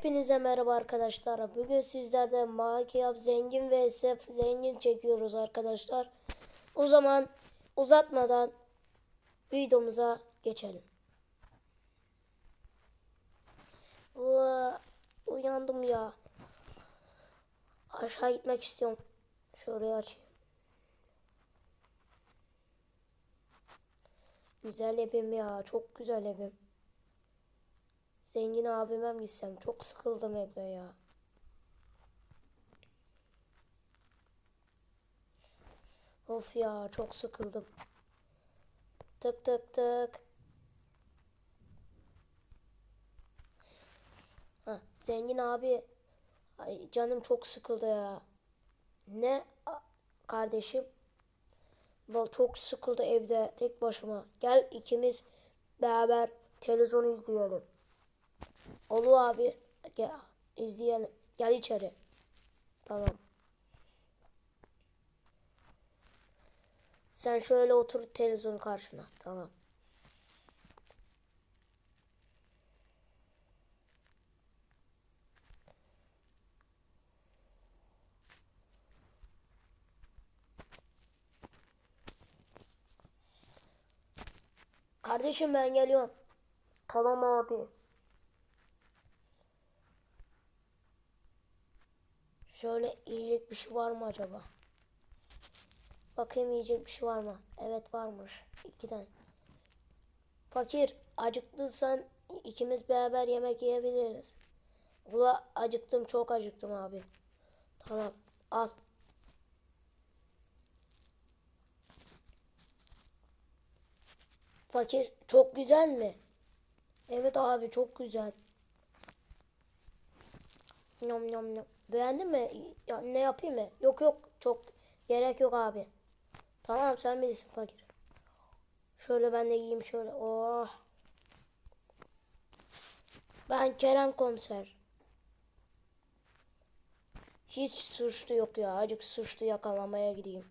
Hepinize merhaba arkadaşlar. Bugün sizlerde Makiyap Zengin ve Esef Zengin çekiyoruz arkadaşlar. O zaman uzatmadan videomuza geçelim. Ua, uyandım ya. Aşağı gitmek istiyorum. Şurayı açayım. Güzel evim ya. Çok güzel evim. Zengin abime gitsem? Çok sıkıldım evde ya. Of ya çok sıkıldım. Tık tık tık. Ha, zengin abi. Ay, canım çok sıkıldı ya. Ne kardeşim? Val çok sıkıldı evde tek başıma. Gel ikimiz beraber televizyon izleyelim. Olur abi. Gel izleyelim. Gel içeri. Tamam. Sen şöyle otur televizyon karşına. Tamam. Kardeşim ben geliyorum. Tamam abi. Şöyle yiyecek bir şey var mı acaba? Bakayım yiyecek bir şey var mı? Evet varmış. İki tane. Fakir acıktıysan ikimiz beraber yemek yiyebiliriz. Ula acıktım çok acıktım abi. Tamam al. Fakir çok güzel mi? Evet abi çok güzel. Yom yom yom. Beğendin mi? Ya, ne yapayım mı? Yok yok çok gerek yok abi. Tamam sen bilirsin fakir. Şöyle ben de yiyeyim şöyle. Oh. Ben Kerem komiser. Hiç suçlu yok ya. Acık suçlu yakalamaya gideyim.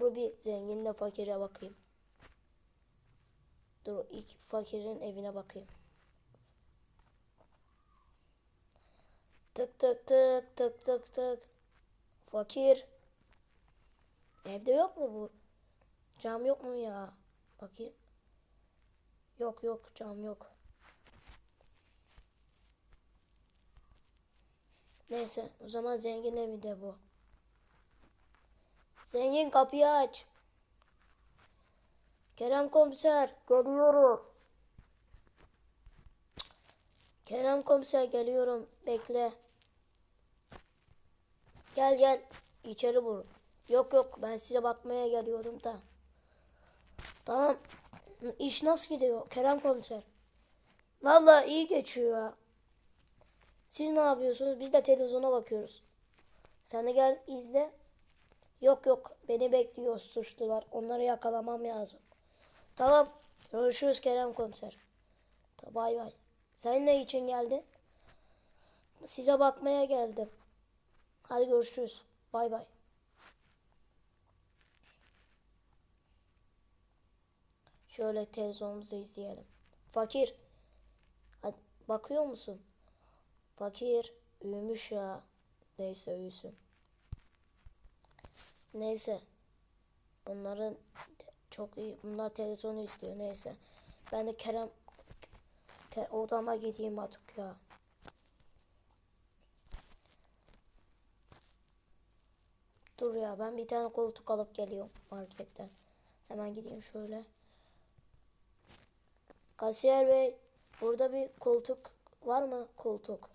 Dur bir zenginle fakire bakayım. Dur ilk fakirin evine bakayım. Tık tık tık tık tık tık. Fakir. Evde yok mu bu? Cam yok mu ya? Bakayım. Yok yok cam yok. Neyse o zaman zengin evinde bu. Zengin kapıyı aç. Kerem komiser geliyorum. Kerem komiser geliyorum. Bekle. Gel gel. İçeri vur. Yok yok ben size bakmaya geliyorum da. Tamam. İş nasıl gidiyor Kerem komiser? Vallahi iyi geçiyor ya. Siz ne yapıyorsunuz? Biz de televizyona bakıyoruz. Sen de gel izle. Yok yok beni bekliyor suçlular. Onları yakalamam lazım. Tamam. Görüşürüz Kerem komiser. Bay bay. Sen ne için geldin? Size bakmaya geldim. Hadi görüşürüz. Bay bay. Şöyle televizyonumuzu izleyelim. Fakir. Bakıyor musun? Fakir. Uyumuş ya. Neyse uyusun. Neyse. Bunların çok iyi. Bunlar televizyon izliyor. Neyse. Ben de Kerem odama gideyim artık ya. Dur ya ben bir tane koltuk alıp geliyorum marketten. Hemen gideyim şöyle. Kasiyer bey burada bir koltuk var mı? Koltuk.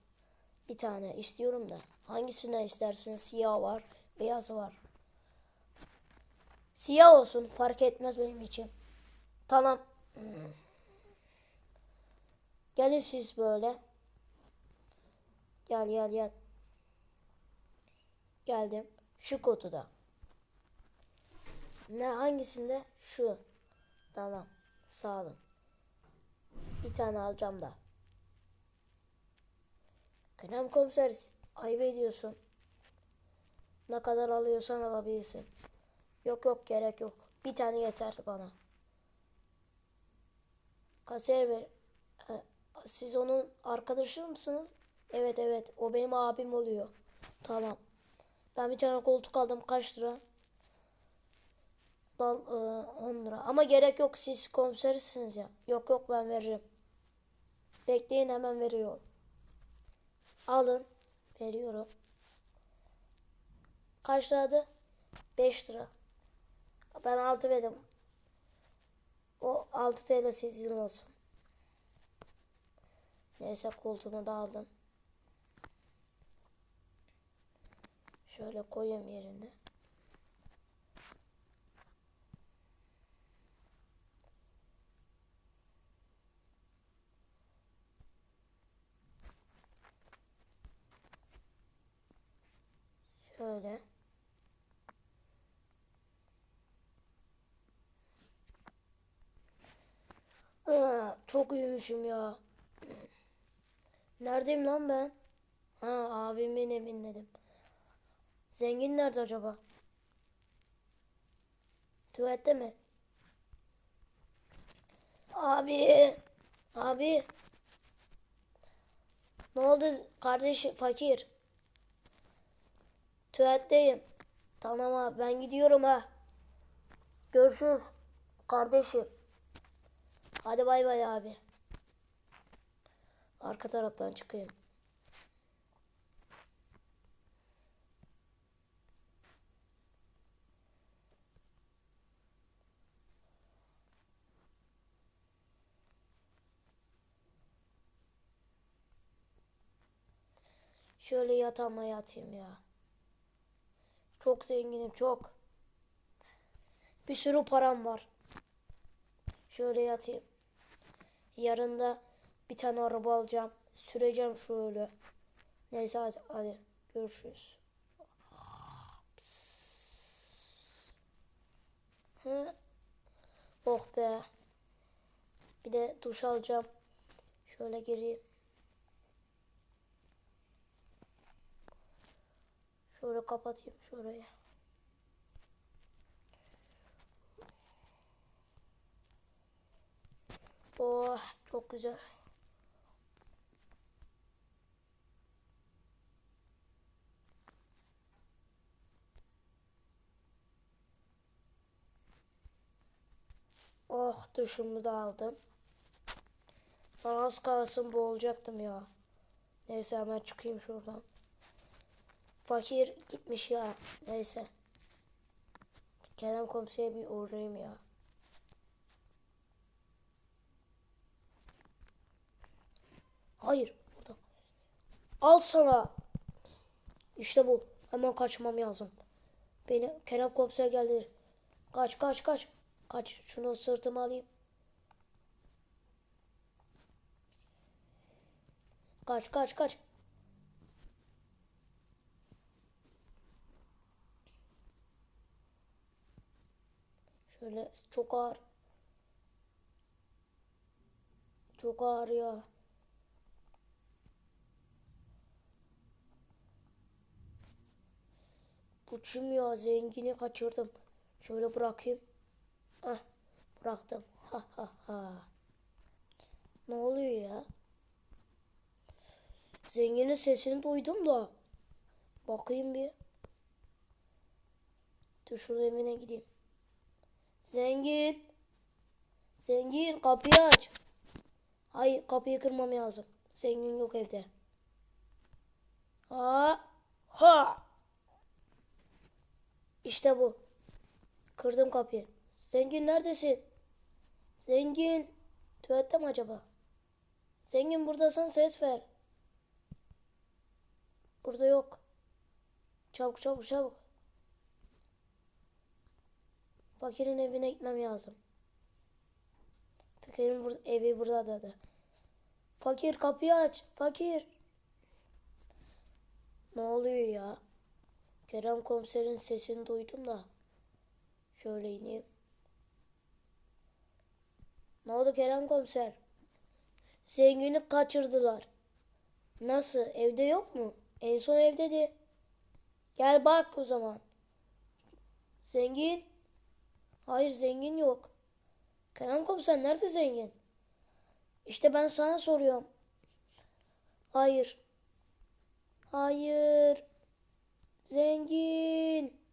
Bir tane istiyorum da. Hangisine istersiniz? Siyah var, beyaz var. Siyah olsun fark etmez benim için. Tamam. Gelin siz böyle. Gel gel gel. Geldim. Şu kutuda. Ne hangisinde? Şu. Tamam. Sağ olun. Bir tane alacağım da. Kerem komiser ayıp ediyorsun. Ne kadar alıyorsan alabilirsin. Yok yok gerek yok. Bir tane yeter bana. Kasiyer bey, e, siz onun arkadaşı mısınız? Evet evet o benim abim oluyor. Tamam. Ben bir tane koltuk aldım kaç lira? Dal, e, 10 lira. Ama gerek yok siz komisersiniz ya. Yok yok ben veririm. Bekleyin hemen veriyorum. Alın. Veriyorum. Kaç liradı? 5 lira. Ben 6 verdim. O 6 TL sizin olsun. Neyse koltuğumu da aldım. Şöyle koyayım yerine. Şöyle. Aa, çok uyumuşum ya. Neredeyim lan ben? Ha abimin evindedim. Zengin nerede acaba? Tuvalette mi? Abi. Abi. Ne oldu kardeş fakir? Tuvaletteyim. Tamam abi ben gidiyorum ha. Görüşürüz kardeşim. Hadi bay bay abi. Arka taraftan çıkayım. Şöyle yatağıma yatayım ya. Çok zenginim çok. Bir sürü param var. Şöyle yatayım. Yarın da bir tane araba alacağım. Süreceğim şöyle. Neyse hadi, hadi görüşürüz. Hı. Oh be. Bir de duş alacağım. Şöyle gireyim. Şöyle kapatayım şurayı. Oh çok güzel. Oh duşumu da aldım. Lan az kalsın boğulacaktım ya. Neyse hemen çıkayım şuradan. Fakir gitmiş ya. Neyse. Kerem komisere bir uğrayayım ya. Hayır. Burada. Al sana. İşte bu. Hemen kaçmam lazım. Beni Kerem komiser geldi. Kaç kaç kaç. Kaç. Şunu sırtıma alayım. Kaç kaç kaç. Şöyle çok ağır. Çok ağır ya. Buçum ya zengini kaçırdım. Şöyle bırakayım. Ah bıraktım. Ha ha ha. Ne oluyor ya? Zenginin sesini duydum da. Bakayım bir. Dur şurada evine gideyim. Zengin. Zengin kapıyı aç. Hayır kapıyı kırmam lazım. Zengin yok evde. Ha. Ha. İşte bu. Kırdım kapıyı. Zengin neredesin? Zengin. Tuvalette mi acaba? Zengin buradasın ses ver. Burada yok. Çabuk çabuk çabuk. Fakirin evine gitmem lazım. Fakirin bur evi burada dedi. Fakir kapıyı aç. Fakir. Ne oluyor ya? Kerem komiserin sesini duydum da. Şöyle ineyim. Ne oldu Kerem komiser? Zengini kaçırdılar. Nasıl? Evde yok mu? En son evdedi. Gel bak o zaman. Zengin. Hayır zengin yok. Kerem komiser nerede zengin? İşte ben sana soruyorum. Hayır. Hayır. Zengin.